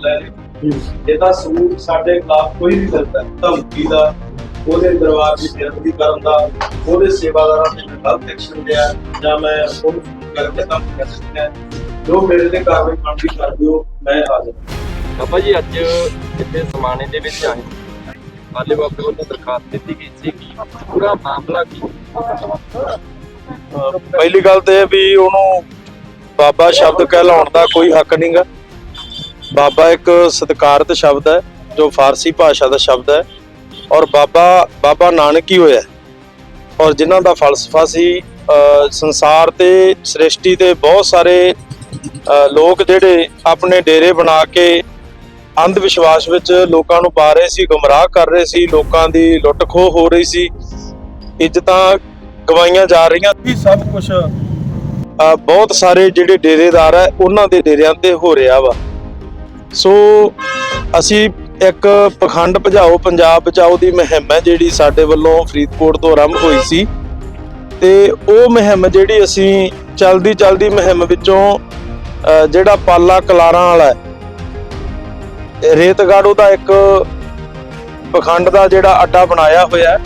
ਲੈ ਲਈ ਇਹਦਾ ਸਬੂਤ ਸਾਡੇ ਖਿਲਾਫ ਕੋਈ ਵੀ ਕਰਦਾ ਧਮਕੀ ਦਾ ਉਹਦੇ ਦਰਬਾਰ ਦੀ ਬੇਅਦਬੀ ਕਰਨ ਦਾ ਉਹਦੇ ਸੇਵਾਦਾਰਾਂ ਤੇ ਗਲਤ ਐਕਸ਼ਨ ਲਿਆ ਜਾਂ ਮੈਂ ਉਹਨੂੰ ਕਰਕੇ ਕੰਮ ਕਰ ਸਕਦਾ ਜੋ ਮੇਰੇ ਤੇ ਕਾਰਵਾਈ ਬਣਦੀ ਕਰ ਦਿਓ ਮੈਂ ਹਾਜ਼ਰ ਬਾਬਾ ਜੀ ਅੱਜ ਇੱਥੇ ਸਮਾਣੇ ਦੇ ਵਿੱਚ ਆਏ। ਆਲੇ ਬਾਬੇ ਵੱਲੋਂ ਦਰਖਾਸਤ ਦਿੱਤੀ ਗਈ ਸੀ ਕਿ ਪੂਰਾ ਮਾਮਲਾ ਕੀ? ਪਹਿਲੀ ਗੱਲ ਤੇ ਵੀ ਉਹਨੂੰ ਬਾਬਾ ਸ਼ਬਦ ਕਹਿਲਾਉਣ ਦਾ ਕੋਈ ਹੱਕ ਨਹੀਂਗਾ ਬਾਬਾ ਇੱਕ ਸਤਿਕਾਰਤ ਸ਼ਬਦ ਹੈ ਜੋ ਫਾਰਸੀ ਭਾਸ਼ਾ ਦਾ ਸ਼ਬਦ ਹੈ। ਔਰ ਬਾਬਾ ਬਾਬਾ ਨਾਨਕ ਹੀ ਹੋਇਆ ਔਰ ਜਿਨ੍ਹਾਂ ਦਾ ਫਲਸਫਾ ਸੀ ਸੰਸਾਰ ਤੇ ਸ੍ਰਿਸ਼ਟੀ ਤੇ ਬਹੁਤ ਸਾਰੇ ਲੋਕ ਜਿਹੜੇ ਆਪਣੇ ਡੇਰੇ ਬਣਾ ਕੇ ਅੰਧ ਵਿਸ਼ਵਾਸ ਵਿੱਚ ਲੋਕਾਂ ਨੂੰ ਪਾ ਰਹੇ ਸੀ ਗੁੰਮਰਾਹ ਕਰ ਰਹੇ ਸੀ ਲੋਕਾਂ ਦੀ ਲੁੱਟ ਖੋਹ ਹੋ ਰਹੀ ਸੀ ਇੱਜ਼ਤਾਂ ਗਵਾਈਆਂ ਜਾ ਰਹੀਆਂ। ਵੀ ਸਭ ਕੁਝ ਬਹੁਤ ਸਾਰੇ ਜਿਹੜੇ ਡੇਰੇਦਾਰ ਹੈ ਉਹਨਾਂ ਦੇ ਡੇਰਿਆਂ ਤੇ ਹੋ ਰਿਹਾ ਵਾ। ਸੋ ਅਸੀਂ ਇੱਕ ਪਖੰਡ ਭਜਾਓ ਪੰਜਾਬ ਬਚਾਓ ਦੀ ਮੁਹਿੰਮ ਹੈ ਜਿਹੜੀ ਸਾਡੇ ਵੱਲੋਂ ਫਰੀਦਕੋਟ ਤੋਂ ਆਰੰਭ ਹੋਈ ਸੀ। ਤੇ ਉਹ ਮੁਹਿੰਮ ਜਿਹੜੀ ਅਸੀਂ ਚਲਦੀ ਚਲਦੀ ਮੁਹਿੰਮ ਵਿੱਚੋਂ ਜਿਹੜਾ ਪਾਲਾ ਕਲਾਰਾਂ ਵਾਲਾ ਹੈ, ਰੇਤਗੜ੍ਹ ਉਹਦਾ ਇੱਕ ਪਖੰਡ ਦਾ ਜਿਹੜਾ ਅੱਡਾ ਬਣਾਇਆ ਹੋਇਆ ਹੈ।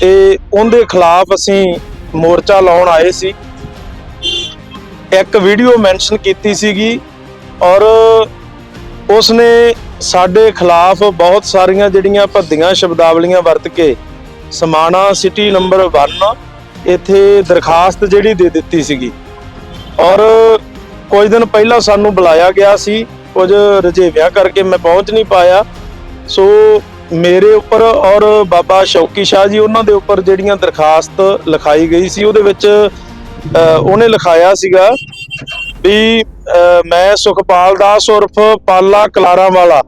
ਤੇ ਉਹਦੇ ਖਿਲਾਫ ਅਸੀਂ ਮੋਰਚਾ ਲਾਉਣ ਆਏ ਸੀ। ਇੱਕ ਵੀਡੀਓ ਮੈਂਸ਼ਨ ਕੀਤੀ ਸੀਗੀ ਔਰ ਉਸਨੇ ਸਾਡੇ ਖਿਲਾਫ ਬਹੁਤ ਸਾਰੀਆਂ ਜਿਹੜੀਆਂ ਭੱਦੀਆਂ ਸ਼ਬਦਾਵਲੀਆਂ ਵਰਤ ਕੇ ਸਮਾਣਾ ਸਿਟੀ ਨੰਬਰ 1 ਇੱਥੇ ਦਰਖਾਸਤ ਜਿਹੜੀ ਦੇ ਦਿੱਤੀ ਸੀਗੀ। ਔਰ ਕੁਝ ਦਿਨ ਪਹਿਲਾਂ ਸਾਨੂੰ ਬੁਲਾਇਆ ਗਿਆ ਸੀ, ਕੁਝ ਰਜੇਵਿਆਂ ਕਰਕੇ ਮੈਂ ਪਹੁੰਚ ਨਹੀਂ ਪਾਇਆ। ਸੋ ਮੇਰੇ ਉੱਪਰ ਔਰ ਬਾਬਾ ਸ਼ੌਕੀ ਸ਼ਾਹ ਜੀ ਉਹਨਾਂ ਦੇ ਉੱਪਰ ਜਿਹੜੀਆਂ ਦਰਖਾਸਤ ਲਿਖਾਈ ਗਈ ਸੀ, ਉਹਦੇ ਵਿੱਚ ਉਹਨੇ ਲਿਖਾਇਆ ਸੀਗਾ ਵੀ ਮੈਂ ਸੁਖਪਾਲ ਦਾਸ ਉਰਫ ਪਾਲਾ ਕਲਾਰਾਂ ਵਾਲਾ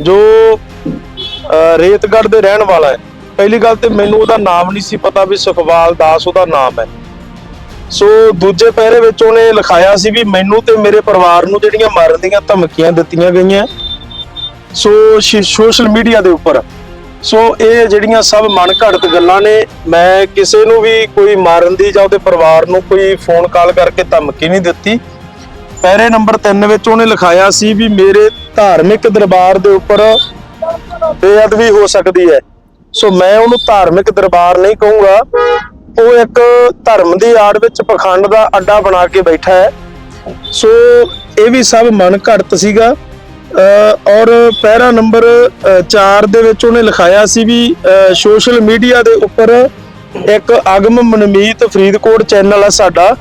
ਜੋ ਅ, ਰੇਤਗੜ੍ਹ ਦੇ ਰਹਿਣ ਵਾਲਾ ਹੈ। ਪਹਿਲੀ ਗੱਲ ਤੇ ਮੈਨੂੰ ਉਹਦਾ ਨਾਮ ਨਹੀਂ ਸੀ ਪਤਾ ਵੀ ਸੁਖਪਾਲ ਦਾਸ ਉਹਦਾ ਨਾਮ ਹੈ। ਸੋ ਦੂਜੇ ਪਹਿਰੇ ਵਿੱਚ ਉਹਨੇ ਲਿਖਾਇਆ ਸੀ ਵੀ ਮੈਨੂੰ ਤੇ ਮੇਰੇ ਪਰਿਵਾਰ ਨੂੰ ਜਿਹੜੀਆਂ ਮਾਰਨ ਦੀਆਂ ਧਮਕੀਆਂ ਦਿੱਤੀਆਂ ਗਈਆਂ ਸੋ ਸੋਸ਼ਲ ਮੀਡੀਆ ਦੇ ਉੱਪਰ। ਸੋ ਇਹ ਜਿਹੜੀਆਂ ਸਭ ਮਨ ਘੜਤ ਗੱਲਾਂ ਨੇ ਮੈਂ ਕਿਸੇ ਨੂੰ ਵੀ ਕੋਈ ਮਾਰਨ ਦੀ ਜਾਂ ਉਹਦੇ ਪਰਿਵਾਰ ਨੂੰ ਕੋਈ ਫੋਨ ਕਾਲ ਕਰਕੇ ਧਮਕੀ ਨਹੀਂ ਦਿੱਤੀ। ਪਹਿਰੇ ਨੰਬਰ 3 ਵਿੱਚ ਉਹਨੇ ਲਿਖਾਇਆ ਸੀ ਵੀ ਮੇਰੇ ਧਾਰਮਿਕ ਦਰਬਾਰ ਦੇ ਉੱਪਰ ਬੇਅਦਬੀ ਹੋ ਸਕਦੀ ਹੈ। ਸੋ ਮੈਂ ਉਹਨੂੰ ਧਾਰਮਿਕ ਦਰਬਾਰ ਨਹੀਂ ਕਹੂੰਗਾ। ਉਹ ਇੱਕ ਧਰਮ ਦੀ ਆੜ ਵਿੱਚ ਪਖੰਡ ਦਾ ਅੱਡਾ ਬਣਾ ਕੇ ਬੈਠਾ ਹੈ। ਸੋ ਇਹ ਵੀ ਸਭ ਮਨ ਘੜਤ ਸੀਗਾ। ਔਰ ਪਹਿਰਾ ਨੰਬਰ 4 ਦੇ ਵਿੱਚ ਉਹਨੇ ਲਿਖਾਇਆ ਸੀ ਵੀ ਸੋਸ਼ਲ ਮੀਡੀਆ ਦੇ ਉੱਪਰ ਇੱਕ ਅਗਮ ਮਨਮੀਤ ਫਰੀਦਕੋਟ ਚੈਨਲ ਹੈ ਸਾਡਾ।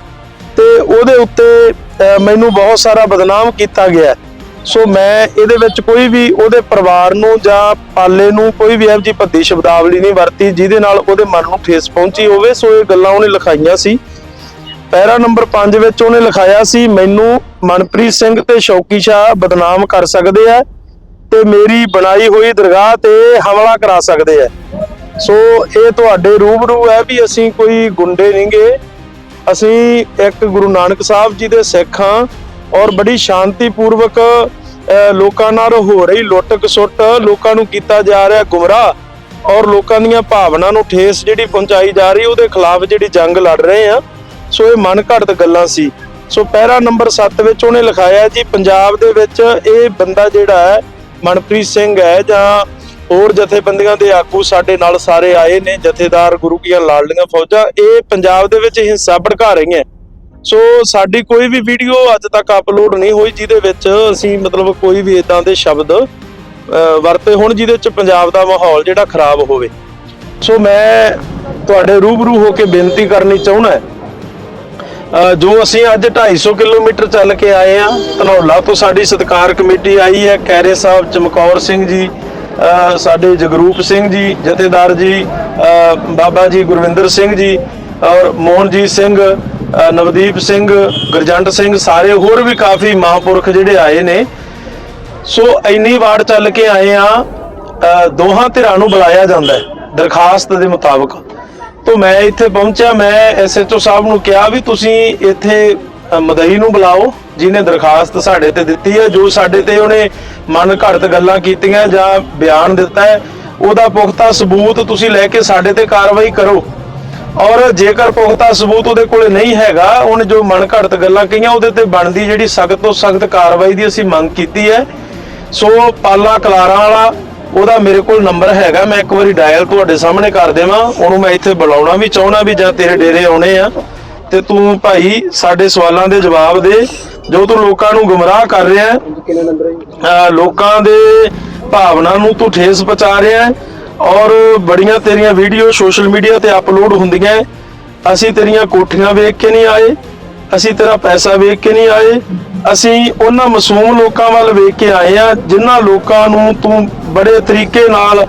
ਤੇ ਉਹਦੇ ਉੱਤੇ ਮੈਨੂੰ ਬਹੁਤ ਸਾਰਾ ਬਦਨਾਮ ਕੀਤਾ ਗਿਆ। ਸੋ ਮੈਂ ਇਹਦੇ ਵਿੱਚ ਕੋਈ ਵੀ ਉਹਦੇ ਪਰਿਵਾਰ ਨੂੰ ਜਾਂ ਪਾਲੇ ਨੂੰ ਕੋਈ ਵੀ ਇਹੋ ਜਿਹੀ ਭੱਦੀ ਸ਼ਬਦਾਵਲੀ ਨਹੀਂ ਵਰਤੀ ਜਿਹਦੇ ਨਾਲ ਉਹਦੇ ਮਨ ਨੂੰ ਠੇਸ ਪਹੁੰਚੀ ਹੋਵੇ। ਸੋ ਇਹ ਗੱਲਾਂ ਉਹਨੇ ਲਿਖਾਈਆਂ ਸੀ। ਪੈਰਾ ਨੰਬਰ 5 ਵਿੱਚ ਉਹਨੇ ਲਿਖਾਇਆ ਸੀ, ਮੈਨੂੰ ਮਨਪ੍ਰੀਤ ਸਿੰਘ ਤੇ ਸ਼ੌਕੀ ਸ਼ਾਹ ਬਦਨਾਮ ਕਰ ਸਕਦੇ ਆ ਤੇ ਮੇਰੀ ਬਣਾਈ ਹੋਈ ਦਰਗਾਹ ਤੇ ਹਮਲਾ ਕਰਾ ਸਕਦੇ ਆ। ਸੋ ਇਹ ਤੁਹਾਡੇ ਰੂਬਰੂ ਹੈ ਵੀ ਅਸੀਂ ਕੋਈ ਗੁੰਡੇ ਨਹੀਂਗੇ ਅਸੀਂ ਇੱਕ ਗੁਰੂ ਨਾਨਕ ਸਾਹਿਬ ਜੀ ਦੇ ਸਿੱਖ ਹਾਂ ਔਰ ਬੜੀ ਸ਼ਾਂਤੀਪੂਰਵਕ ਅਹ, ਲੋਕਾਂ ਨਾਲ ਹੋ ਰਹੀ ਲੁੱਟ ਕਸੁੱਟ ਲੋਕਾਂ ਨੂੰ ਕੀਤਾ ਜਾ ਰਿਹਾ ਗੁੰਮਰਾਹ ਔਰ ਲੋਕਾਂ ਦੀਆਂ ਭਾਵਨਾ ਨੂੰ ਠੇਸ ਜਿਹੜੀ ਪਹੁੰਚਾਈ ਜਾ ਰਹੀ ਉਹਦੇ ਖਿਲਾਫ ਜਿਹੜੀ ਜੰਗ ਲੜ ਰਹੇ ਆ ਸੋ ਇਹ ਮਨ ਘੜਤ ਗੱਲਾਂ ਸੀ। ਸੋ ਪਹਿਰਾ ਨੰਬਰ 7 ਵਿੱਚ ਉਹਨੇ ਲਿਖਾਇਆ ਜੀ ਪੰਜਾਬ ਦੇ ਵਿੱਚ ਇਹ ਬੰਦਾ ਜਿਹੜਾ ਹੈ ਮਨਪ੍ਰੀਤ ਸਿੰਘ ਹੈ ਜਾਂ ਹੋਰ ਜਥੇਬੰਦੀਆਂ ਦੇ ਆਗੂ ਸਾਡੇ ਨਾਲ ਸਾਰੇ ਆਏ ਨੇ, ਜਥੇਦਾਰ ਗੁਰੂ ਕੀਆਂ ਲਾਡਲੀਆਂ ਫੌਜਾਂ, ਇਹ ਪੰਜਾਬ ਦੇ ਵਿੱਚ ਹਿੰਸਾ ਭੜਕਾ ਰਹੀਆਂ। ਸੋ ਸਾਡੀ ਕੋਈ ਵੀ ਵੀਡੀਓ ਅੱਜ ਤੱਕ ਅਪਲੋਡ ਨਹੀਂ ਹੋਈ, ਜਿਹਦੇ ਵਿੱਚ ਅਸੀਂ ਮਤਲਬ ਕੋਈ ਵੀ ਇਦਾਂ ਦੇ ਸ਼ਬਦ ਵਰਤੇ ਹੋਣ, ਜਿਹਦੇ ਚ ਪੰਜਾਬ ਦਾ ਮਾਹੌਲ ਜਿਹੜਾ ਖਰਾਬ ਹੋਵੇ। ਸੋ ਮੈਂ ਤੁਹਾਡੇ ਰੂਬਰੂ ਹੋ ਕੇ ਬੇਨਤੀ ਕਰਨੀ ਚਾਹੁੰਦਾ ਜੋ ਅਸੀਂ ਅੱਜ 250 ਕਿਲੋਮੀਟਰ ਚੱਲ ਕੇ ਆਏ ਆ ਧਨੌਲਾ ਤੋਂ ਸਾਡੀ ਸਤਕਾਰ ਕਮੇਟੀ ਆਈ ਹੈ ਕੈਰੇ ਸਾਹਿਬ ਚਮਕੌਰ ਸਿੰਘ ਜੀ ਸਾਡੇ ਜਗਰੂਪ ਸਿੰਘ ਜੀ, ਜਥੇਦਾਰ ਜੀ ਬਾਬਾ ਜੀ ਗੁਰਵਿੰਦਰ ਸਿੰਘ ਜੀ ਔਰ ਮੋਹਨਜੀਤ ਸਿੰਘ ਨਵਦੀਪ ਸਿੰਘ, ਗੁਰਜੰਟ ਸਿੰਘ, ਸਾਰੇ ਹੋਰ ਵੀ ਕਾਫੀ ਮਹਾਂਪੁਰਖ ਜਿਹੜੇ ਆਏ ਨੇ। ਸੋ ਇੰਨੀ ਵਾਰ ਚੱਲ ਕੇ ਆਏ ਆ ਦੋਹਾਂ ਧਿਰਾਂ ਨੂੰ ਬੁਲਾਇਆ ਜਾਂਦਾ ਹੈ, ਦਰਖਾਸਤ ਦੇ ਮੁਤਾਬਕ। ਤੋਂ ਮੈਂ ਇੱਥੇ ਪਹੁੰਚਿਆ, ਮੈਂ ਐਸਐਚਓ ਸਾਹਿਬ ਨੂੰ ਕਿਹਾ ਵੀ ਤੁਸੀਂ ਇੱਥੇ ਮਦਈ ਨੂੰ ਬੁਲਾਓ। ਜਿਹਨੇ ਦਰਖਾਸਤ ਸਾਡੇ ਤੇ ਦਿੱਤੀ ਹੈ, ਜੋ ਸਾਡੇ ਤੇ ਉਹਨੇ ਮਨ ਘੜਤ ਗੱਲਾਂ ਕੀਤੀਆਂ ਜਾਂ ਬਿਆਨ ਦਿੱਤਾ ਹੈ, ਉਹਦਾ ਪੁਖਤਾ ਸਬੂਤ ਤੁਸੀਂ ਲੈ ਕੇ ਸਾਡੇ ਤੇ ਕਾਰਵਾਈ ਕਰੋ। ਔਰ ਜੇਕਰ ਪੁਖਤਾ ਸਬੂਤ ਉਹਦੇ ਕੋਲੇ ਨਹੀਂ ਹੈਗਾ, ਉਹਨੇ ਜੋ ਮਨ ਘੜਤ ਗੱਲਾਂ ਕਹੀਆਂ, ਉਹਦੇ ਤੇ ਬਣਦੀ ਜਿਹੜੀ ਸਖਤ ਤੋਂ ਸਖਤ ਕਾਰਵਾਈ ਦੀ ਅਸੀਂ ਮੰਗ ਕੀਤੀ ਹੈ। ਸੋ ਪਾਲਾ ਕਲਾਰਾਂ ਵਾਲਾ, ਉਹਦਾ ਮੇਰੇ ਕੋਲ ਨੰਬਰ ਹੈਗਾ, ਮੈਂ ਇੱਕ ਵਾਰੀ ਡਾਇਲ ਤੁਹਾਡੇ ਸਾਹਮਣੇ ਕਰ ਦੇਵਾਂ, ਉਹਨੂੰ ਮੈਂ ਇੱਥੇ ਬੁਲਾਉਣਾ ਵੀ ਚਾਹਣਾ ਵੀ ਜਾਂ ਤੇਰੇ ਡੇਰੇ ਆਉਣੇ ਆ। ਤੇ ਤੂੰ ਭਾਈ ਸਾਡੇ ਸਵਾਲਾਂ ਦੇ ਜਵਾਬ ਦੇ ਜੋ ਤੂੰ ਲੋਕਾਂ ਨੂੰ ਗੁੰਮਰਾਹ ਕਰ ਰਿਹਾ ਹੈ ਲੋਕਾਂ ਦੇ ਭਾਵਨਾ ਨੂੰ ਤੂੰ ਠੇਸ ਪਹੁੰਚਾ ਰਿਹਾ ਹੈ ਔਰ ਬੜੀਆਂ ਤੇਰੀਆਂ ਵੀਡੀਓ ਸੋਸ਼ਲ ਮੀਡੀਆ ਤੇ ਅਪਲੋਡ ਹੁੰਦੀਆਂ। ਅਸੀਂ ਤੇਰੀਆਂ ਕੋਠੀਆਂ ਵੇਖ ਕੇ ਨਹੀਂ ਆਏ ਅਸੀਂ ਤੇਰਾ ਪੈਸਾ ਵੇਖ ਕੇ ਨਹੀਂ ਆਏ ਅਸੀਂ ਉਹਨਾਂ ਮਾਸੂਮ ਲੋਕਾਂ ਵੱਲ ਵੇਖ ਕੇ ਆਏ ਆ ਜਿਨ੍ਹਾਂ ਲੋਕਾਂ ਨੂੰ ਤੂੰ ਬੜੇ ਤਰੀਕੇ ਨਾਲ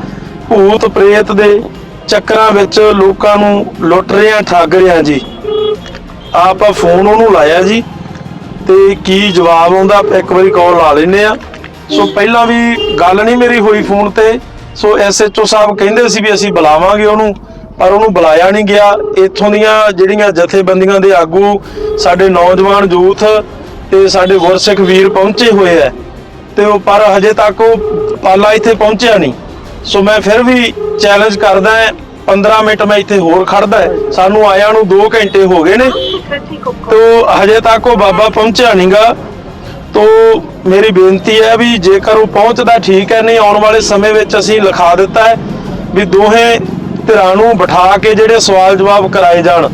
ਭੂਤ ਪ੍ਰੇਤ ਦੇ ਚੱਕਰਾਂ ਵਿੱਚ ਲੋਕਾਂ ਨੂੰ ਲੁੱਟ ਰਿਹਾ ਠੱਗ ਰਿਹਾ ਜੀ। ਆਪਾਂ ਫੋਨ ਉਹਨੂੰ ਲਾਇਆ ਜੀ। ਤੇ ਕੀ ਜਵਾਬ ਆਉਂਦਾ ਇੱਕ ਵਾਰੀ ਕਾਲ ਲਾ ਲੈਨੇ ਆ ਸੋ ਪਹਿਲਾਂ ਵੀ ਗੱਲ ਨਹੀਂ ਮੇਰੀ ਹੋਈ ਫੋਨ ਤੇ। ਸੋ ਐਸਐਚਓ ਸਾਹਿਬ ਕਹਿੰਦੇ ਸੀ ਵੀ ਅਸੀਂ ਬੁਲਾਵਾਂਗੇ ਉਹਨੂੰ ਪਰ ਉਹਨੂੰ ਬੁਲਾਇਆ ਨਹੀਂ ਗਿਆ। ਇੱਥੋਂ ਦੀਆਂ ਜਿਹੜੀਆਂ ਜਥੇਬੰਦੀਆਂ ਦੇ ਆਗੂ ਸਾਡੇ ਨੌਜਵਾਨ ਯੂਥ ਤੇ ਸਾਡੇ ਗੁਰਸਿੱਖ ਵੀਰ ਪਹੁੰਚੇ ਹੋਏ ਆ। ਤੇ ਉਹ ਪਰ ਹਜੇ ਤੱਕ ਉਹ ਪਾਲਾ ਇੱਥੇ ਪਹੁੰਚਿਆ ਨਹੀਂ। ਸੋ ਮੈਂ ਫਿਰ ਵੀ ਚੈਲੰਜ ਕਰਦਾ 15 ਮਿੰਟ ਮੈਂ ਇੱਥੇ ਹੋਰ ਖੜਦਾ ਹੈ। ਸਾਨੂੰ ਆਇਆਂ ਨੂੰ 2 ਘੰਟੇ ਹੋ ਗਏ ਨੇ। ਤੋ ਹਜੇ ਤੱਕ ਉਹ ਬਾਬਾ ਪਹੁੰਚਿਆ ਨਹੀਂਗਾ ਤੋ ਮੇਰੀ ਬੇਨਤੀ ਹੈ ਵੀ ਜੇਕਰ ਉਹ ਪਹੁੰਚਦਾ ਠੀਕ ਹੈ, ਨਹੀਂ ਆਉਣ ਵਾਲੇ ਸਮੇਂ ਵਿੱਚ ਅਸੀਂ ਲਿਖਾ ਦਿੱਤਾ ਹੈ ਵੀ ਦੋਹੇ ਧਿਰਾਂ ਨੂੰ ਬਿਠਾ ਕੇ ਜਿਹੜੇ ਸਵਾਲ ਜਵਾਬ ਕਰਾਏ ਜਾਣ।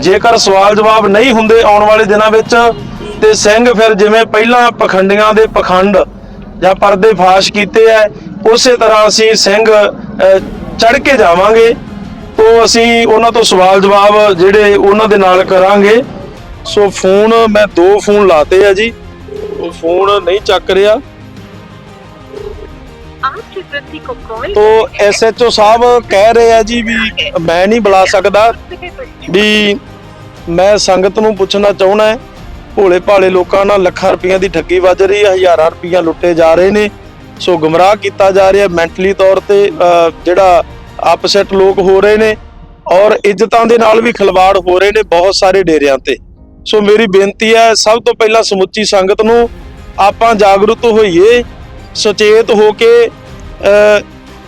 ਜੇਕਰ ਸਵਾਲ ਜਵਾਬ ਨਹੀਂ ਹੁੰਦੇ ਆਉਣ ਵਾਲੇ ਦਿਨਾਂ ਵਿੱਚ, ਤੇ ਸਿੰਘ ਫਿਰ ਜਿਵੇਂ ਪਹਿਲਾਂ ਪਖੰਡੀਆਂ ਦੇ ਪਖੰਡ ਜਾਂ ਪਰਦੇ ਫਾਸ਼ ਕੀਤੇ ਐ ਉਸੇ ਤਰ੍ਹਾਂ ਅਸੀਂ ਸਿੰਘ ਚੜ ਕੇ ਜਾਵਾਂਗੇ। ਉਹ ਅਸੀਂ ਉਹਨਾਂ ਤੋਂ ਸਵਾਲ ਜਵਾਬ ਜਿਹੜੇ ਉਹਨਾਂ ਦੇ ਨਾਲ ਕਰਾਂਗੇ। ਸੋ ਫੋਨ ਮੈਂ ਦੋ ਫੋਨ ਲਾਤੇ ਆ ਜੀ। ਉਹ ਫੋਨ ਨਹੀਂ ਚੱਕ ਰਿਹਾ। ਤੋ ਐਸਐਚਓ ਸਾਹਿਬ ਕਹਿ ਰਹੇ ਆ ਜੀ ਵੀ ਮੈਂ ਨਹੀਂ ਬੁਲਾ ਸਕਦਾ। ਵੀ ਮੈਂ ਸੰਗਤ ਨੂੰ ਪੁੱਛਣਾ ਚਾਹੁੰਦਾ ਭੋਲੇ ਭਾਲੇ ਲੋਕਾਂ ਨਾਲ ਲੱਖਾਂ ਰੁਪਈਆ ਦੀ ਠੱਗੀ ਵੱਜ ਰਹੀ ਹੈ ਹਜ਼ਾਰਾਂ ਰੁਪਈਆਂ ਲੁੱਟੇ ਜਾ ਰਹੇ ਨੇ। ਸੋ ਗਮਰਾਹ ਕੀਤਾ ਜਾ ਰਿਹਾ ਮੈਂਟਲੀ ਤੌਰ ਤੇ ਜਿਹੜਾ ਅਪਸੈਟ ਲੋਕ ਹੋ ਰਹੇ ਨੇ ਔਰ ਇੱਜ਼ਤਾਂ ਦੇ ਨਾਲ ਵੀ ਖਿਲਵਾੜ ਹੋ ਰਹੇ ਨੇ ਬਹੁਤ ਸਾਰੇ ਡੇਰਿਆਂ ਤੇ। ਸੋ ਮੇਰੀ ਬੇਨਤੀ ਹੈ, ਸਭ ਤੋਂ ਪਹਿਲਾਂ ਸਮੁੱਚੀ ਸੰਗਤ ਨੂੰ ਆਪਾਂ ਜਾਗਰੂਕ ਹੋਈਏ, ਸੁਚੇਤ ਹੋ ਕੇ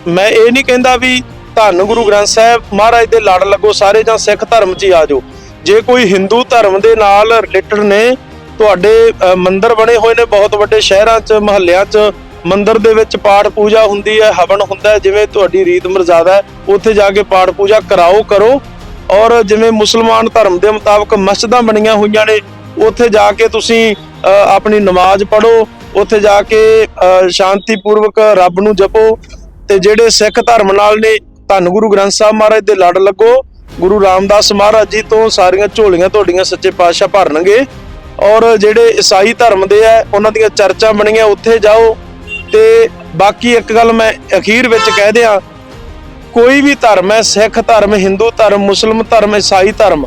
ਮੈਂ ਇਹ ਨਹੀਂ ਕਹਿੰਦਾ ਵੀ ਧੰਨ ਗੁਰੂ ਗ੍ਰੰਥ ਸਾਹਿਬ ਮਹਾਰਾਜ ਦੇ ਲੜ ਲੱਗੋ ਸਾਰੇ ਜਾਂ ਸਿੱਖ ਧਰਮ 'ਚ ਹੀ ਆ ਜਾਓ। ਜੇ ਕੋਈ ਹਿੰਦੂ ਧਰਮ ਦੇ ਨਾਲ ਰਿਲੇਟਡ ਨੇ, ਤੁਹਾਡੇ ਮੰਦਰ ਬਣੇ ਹੋਏ ਨੇ ਬਹੁਤ ਵੱਡੇ ਸ਼ਹਿਰਾਂ 'ਚ, ਮਹੱਲਿਆਂ 'ਚ ਮੰਦਿਰ ਦੇ ਵਿੱਚ ਪਾਠ ਪੂਜਾ ਹੁੰਦੀ ਹੈ ਹਵਨ ਹੁੰਦਾ ਜਿਵੇਂ ਤੁਹਾਡੀ ਰੀਤ ਮਰਜ਼ਾਦਾ ਹੈ ਉੱਥੇ ਜਾ ਕੇ ਪਾਠ ਪੂਜਾ ਕਰਾਓ ਕਰੋ। ਔਰ ਜਿਵੇਂ ਮੁਸਲਮਾਨ ਧਰਮ ਦੇ ਮੁਤਾਬਕ ਮਸਜਿਦਾਂ ਬਣੀਆਂ ਹੋਈਆਂ ਨੇ ਉੱਥੇ ਜਾ ਕੇ ਤੁਸੀਂ ਆਪਣੀ ਨਮਾਜ਼ ਪੜ੍ਹੋ ਉੱਥੇ ਜਾ ਕੇ ਅਹ, ਸ਼ਾਂਤੀਪੂਰਵਕ ਰੱਬ ਨੂੰ ਜਪੋ। ਤੇ ਜਿਹੜੇ ਸਿੱਖ ਧਰਮ ਨਾਲ ਨੇ ਧੰਨ ਗੁਰੂ ਗ੍ਰੰਥ ਸਾਹਿਬ ਮਹਾਰਾਜ ਦੇ ਲੜ ਲੱਗੋ। ਗੁਰੂ ਰਾਮਦਾਸ ਮਹਾਰਾਜ ਜੀ ਤੋਂ ਸਾਰੀਆਂ ਝੋਲੀਆਂ ਤੁਹਾਡੀਆਂ ਸੱਚੇ ਪਾਤਸ਼ਾਹ ਭਰਨਗੇ। ਔਰ ਜਿਹੜੇ ਈਸਾਈ ਧਰਮ ਦੇ ਆ ਉਹਨਾਂ ਦੀਆਂ ਚਰਚਾਂ ਬਣੀਆਂ ਉੱਥੇ ਜਾਓ। ਤੇ ਬਾਕੀ ਇੱਕ ਗੱਲ ਮੈਂ ਅਖੀਰ ਵਿੱਚ ਕਹਿ ਦਿਆਂ ਕੋਈ ਵੀ ਧਰਮ ਹੈ ਸਿੱਖ ਧਰਮ ਹਿੰਦੂ ਧਰਮ ਮੁਸਲਮ ਧਰਮ ਈਸਾਈ ਧਰਮ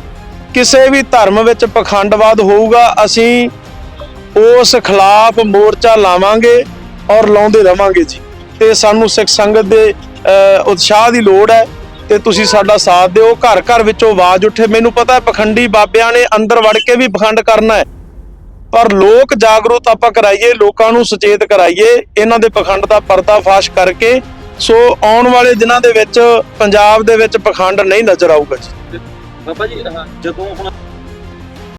ਕਿਸੇ ਵੀ ਧਰਮ ਵਿੱਚ ਪਖੰਡਵਾਦ ਹੋਊਗਾ ਅਸੀਂ ਉਸ ਖਿਲਾਫ ਮੋਰਚਾ ਲਾਵਾਂਗੇ ਔਰ ਲਾਉਂਦੇ ਰਵਾਂਗੇ ਜੀ। ਤੇ ਸਾਨੂੰ ਸਿੱਖ ਸੰਗਤ ਦੇ ਅਹ, ਉਤਸ਼ਾਹ ਦੀ ਲੋੜ ਹੈ ਤੇ ਤੁਸੀਂ ਸਾਡਾ ਸਾਥ ਦਿਓ। ਘਰ ਘਰ ਵਿੱਚੋਂ ਆਵਾਜ਼ ਉੱਠੇ। ਮੈਨੂੰ ਪਤਾ ਹੈ ਪਖੰਡੀ ਬਾਬਿਆਂ ਨੇ ਅੰਦਰ ਵੜ ਕੇ ਵੀ ਪਖੰਡ ਕਰਨਾ ਹੈ। ਪਰ ਲੋਕ ਜਾਗਰੂਕ ਆਪਾਂ ਕਰਾਈਏ, ਲੋਕਾਂ ਨੂੰ ਸੁਚੇਤ ਕਰਾਈਏ, ਇਹਨਾਂ ਦੇ ਪਖੰਡ ਦਾ ਪਰਦਾਫਾਸ਼ ਕਰਕੇ। ਸੋ ਆਉਣ ਵਾਲੇ ਦਿਨਾਂ ਦੇ ਵਿੱਚ ਪੰਜਾਬ ਦੇ ਵਿੱਚ ਪਖੰਡ ਨਹੀਂ ਨਜ਼ਰ ਆਊਗਾ ਜੀ। ਬਾਬਾ ਜੀ ਜਦੋਂ ਹੁਣ